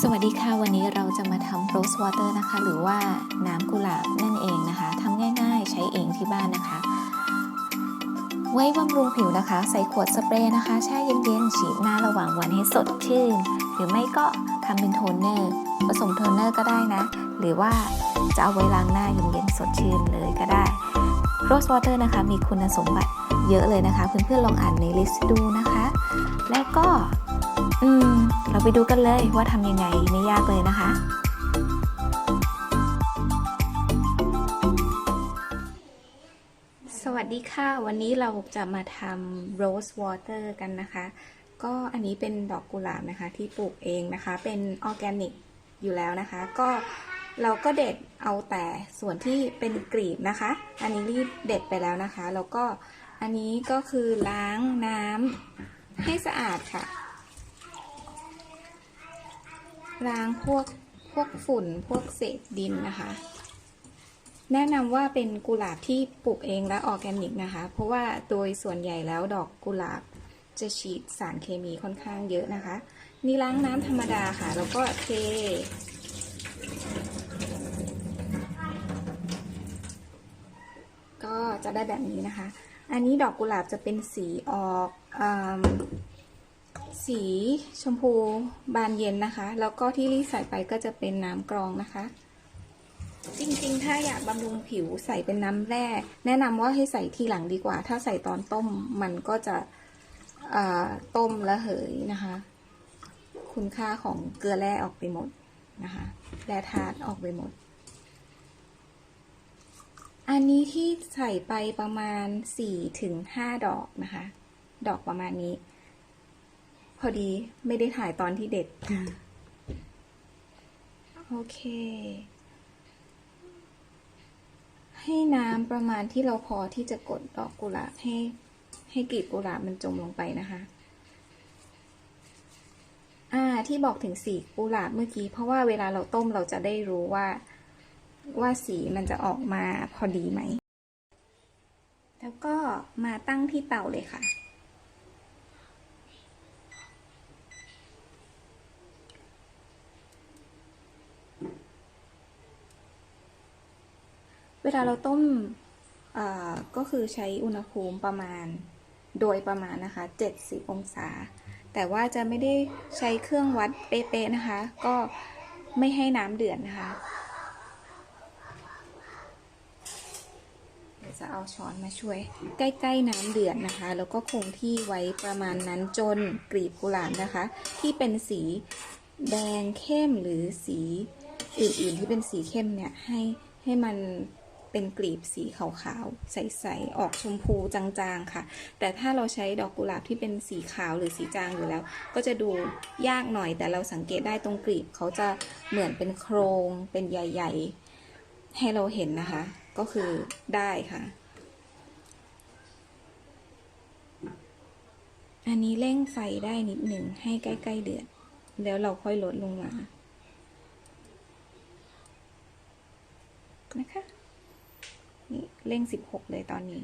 สวัสดีค่ะ วันนี้เราจะมาทำโรสวอเตอร์นะคะ หรือว่าน้ำกุหลาบนั่นเองนะคะทำง่าย ๆ ใช้เองที่บ้านนะคะ ไว้บำรุงผิวนะคะ ใส่ขวดสเปรย์นะคะ แช่เย็นๆฉีดหน้าระหว่างวันให้สดชื่น หรือไม่ก็ทำเป็นโทนเนอร์ ผสมโทนเนอร์ก็ได้นะ หรือว่าจะเอาไว้ล้างหน้าเย็นๆสดชื่นเลยก็ได้โรสวอเตอร์นะคะ มีคุณสมบัติเยอะเลยนะคะ เพื่อนๆลองอ่านในลิสต์ดูนะคะ และก็ อืม เราไปดูกันเลยว่าทำยังไงไม่ยากเลยนะคะ สวัสดีค่ะ วันนี้เราจะมาทำ rose water กันนะคะ ก็อันนี้เป็นดอกกุหลาบนะคะ ที่ปลูกเองนะคะ เป็นออร์แกนิกอยู่แล้วนะคะ ก็เราก็เด็ดเอาแต่ส่วนที่เป็นกลีบนะคะ อันนี้รีบเด็ดไปแล้วนะคะ แล้วก็อันนี้ก็คือล้างน้ำให้สะอาดค่ะ ล้างพวกพวกฝุ่นพวกเศษดินนะคะ แนะนำว่าเป็นกุหลาบที่ปลูกเองและออร์แกนิกนะคะ เพราะว่าโดยส่วนใหญ่แล้วดอกกุหลาบจะฉีดสารเคมีค่อนข้างเยอะนะคะ นี่ล้างน้ำธรรมดาค่ะ แล้วก็เท ก็จะได้แบบนี้นะคะ อันนี้ดอกกุหลาบจะเป็นสีออกอ สีชมพูบานเย็นนะคะ แล้วก็ที่รีใส่ไปก็จะเป็นน้ำกรองนะคะ จริงๆ ถ้าอยากบำรุงผิวใส่เป็นน้ำแร่ แนะนำว่าให้ใส่ทีหลังดีกว่า ถ้าใส่ตอนต้มมันก็จะต้มและเหยนะคะ คุณค่าของเกลือแร่ออกไปหมดนะคะแร่ธาตุออกไปหมด อันนี้ที่ใส่ไปประมาณ4ถึง5ดอกนะคะ ดอกประมาณนี้ พอดีไม่ได้ถ่ายตอนที่เด็ด โอเค ให้น้ำประมาณที่เราพอที่จะกดดอกกุหลาบให้ ให้กลีบกุหลาบมันจมลงไปนะคะ อ่าที่บอกถึงสีกุหลาบเมื่อกี้ เพราะว่าเวลาเราต้มเราจะได้รู้ว่า ว่าสีมันจะออกมาพอดีไหม แล้วก็มาตั้งที่เตาเลยค่ะ ลาเราต้มก็คือใช้อุณหภูมิประมาณโดยประมาณนะคะ 70 องศา แต่ว่าจะไม่ได้ใช้เครื่องวัดเป๊ะๆนะคะ ก็ไม่ให้น้ำเดือดนะคะจะเอาช้อนมาช่วย ใกล้ๆน้ำเดือดนะคะ แล้วก็คงที่ไว้ประมาณนั้นจนกลีบกุหลาบนะคะ ที่เป็นสีแดงเข้มหรือสีอื่นๆที่เป็นสีเข้มเนี่ยให้ให้มัน เป็นกลีบสีขาวๆ ใสๆ ออกชมพูจางๆ ค่ะ แต่ถ้าเราใช้ดอกกุหลาบที่เป็นสีขาวหรือสีจางอยู่แล้ว ก็จะดูยากหน่อย แต่เราสังเกตได้ตรงกลีบเขาจะเหมือนเป็นโครง เป็นใหญ่ ๆ ให้เราเห็นนะคะ ก็คือได้ค่ะ อันนี้เร่งไฟได้นิดหนึ่งให้ใกล้ ๆ เดือด แล้วเราค่อยลดลงมานะคะ นี่เร่ง 16 เลยตอนนี้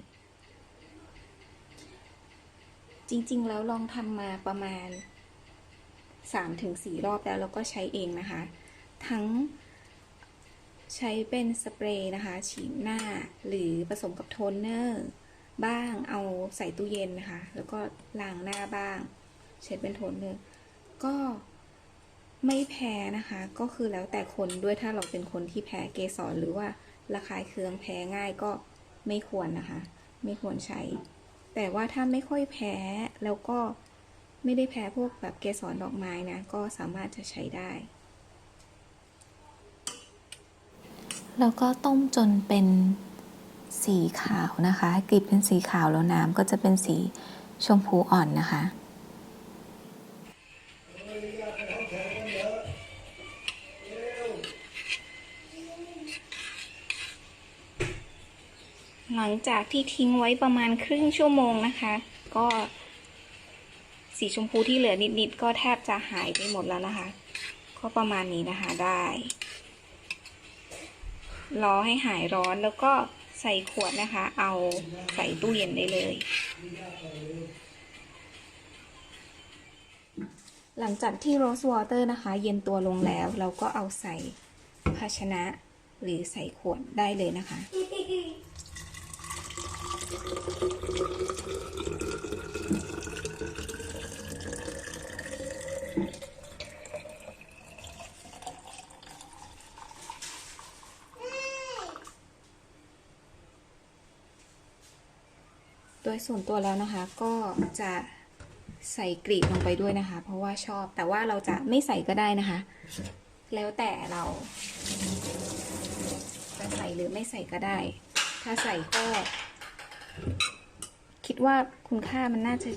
จริงๆ แล้วลองทำมาประมาณ 3-4 รอบแล้วแล้วก็ใช้เองนะคะ ทั้งใช้เป็นสเปรย์นะคะ ฉีดหน้าหรือผสมกับโทนเนอร์บ้างเอาใส่ตู้เย็นนะคะ แล้วก็ล้างหน้าบ้างใช้เป็นโทนเนอร์ก็ไม่แพ้นะคะ ก็คือแล้วแต่คนด้วยถ้าเราเป็นคนที่แพ้เกสรหรือว่า ระคายเคืองแพ้ง่ายก็ไม่ควรนะคะ ไม่ควรใช้ แต่ว่าถ้าไม่ค่อยแพ้แล้วก็ไม่ได้แพ้พวกแบบเกสรดอกไม้นะก็สามารถจะใช้ได้ แล้วก็ต้มจนเป็นสีขาวนะคะกลีบเป็นสีขาวแล้วน้ำก็จะเป็นสีชมพูอ่อนนะคะ หลังจากที่ทิ้งไว้ประมาณครึ่งชั่วโมงนะคะ ก็ สีชมพูที่เหลือนิดๆก็แทบจะหายไปหมดแล้วนะคะ ก็ประมาณนี้นะคะได้ รอให้หายร้อนแล้วก็ใส่ขวดนะคะ เอาใส่ตู้เย็นได้เลย หลังจากที่โรสวอเตอร์นะคะ เย็นตัวลงแล้วเราก็เอาใส่ภาชนะหรือใส่ขวดได้เลยนะคะ โดยส่วนตัวแล้วนะคะก็จะใส่กรีบลงไปด้วยนะคะ เพราะว่าชอบแต่ว่าเราจะไม่ใส่ก็ได้นะคะ แล้วแต่เรา จะใส่หรือไม่ใส่ก็ได้ ถ้าใส่ก็ คิดว่าคุณค่ามันน่าจะ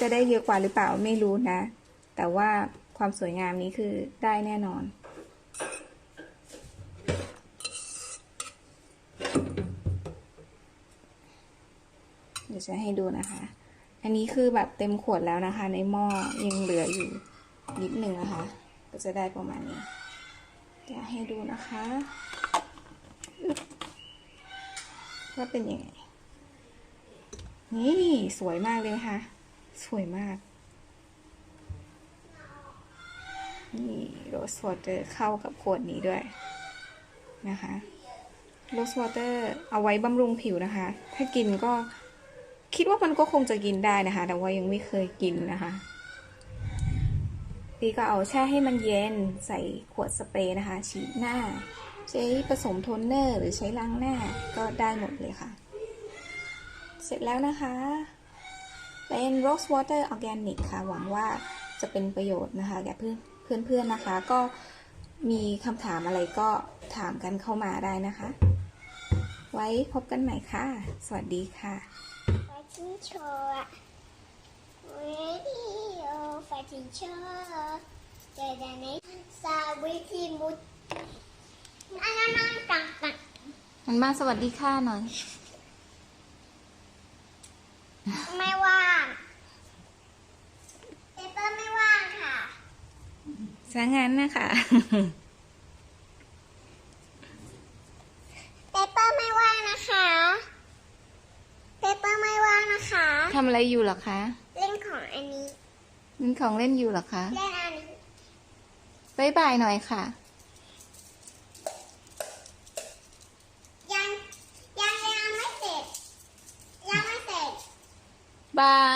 จะได้เยอะกว่าหรือเปล่าไม่รู้นะ แต่ว่าความสวยงามนี้คือได้แน่นอนเดี๋ยวจะให้ดูนะคะ อันนี้คือแบบเต็มขวดแล้วนะคะ ในหม้อยังเหลืออยู่นิดหนึ่งนะคะ ก็จะได้ประมาณนี้เดี๋ยวให้ดูนะคะว่าเป็นยังไง นี่สวยมากเลยค่ะ สวยมาก นี่โรสวอเตอร์เข้ากับขวดนี้ด้วยนะคะโรสวอเตอร์เอาไว้บำรุงผิวนะคะ ถ้ากินก็คิดว่ามันก็คงจะกินได้นะคะ แต่ว่ายังไม่เคยกินนะคะพี่ก็เอาแช่ให้มันเย็นใส่ขวดสเปรย์นะคะ ฉีดหน้า ใช้ผสมโทนเนอร์หรือใช้ล้างหน้าก็ได้หมดเลยค่ะ เสร็จแล้วนะคะ เป็น Rose Water Organic ค่ะ หวังว่าจะเป็นประโยชน์นะคะแก่เพื่อนเพื่อนๆนะคะ ก็มีคำถามอะไรก็ถามกันเข้ามาได้นะคะ ไว้พบกันใหม่ค่ะ สวัสดีค่ะแฟชั่นโชว์วิดีโอแฟชั่นโชว์เจอกันในสาวิธีมุดอันนั้นนั่งตังตังมันมาสวัสดีค่ะหน่อย ไม่ว่างเปเปอร์ไม่ว่างค่ะซะงั้นนะคะเปเปอร์ไม่ว่างนะคะเปเปอร์ไม่ว่างนะคะทำอะไรอยู่เหรอคะ เล่นของอันนี้ มีของเล่นอยู่เหรอคะ เล่นอันนี้บายบายหน่อยค่ะ ยั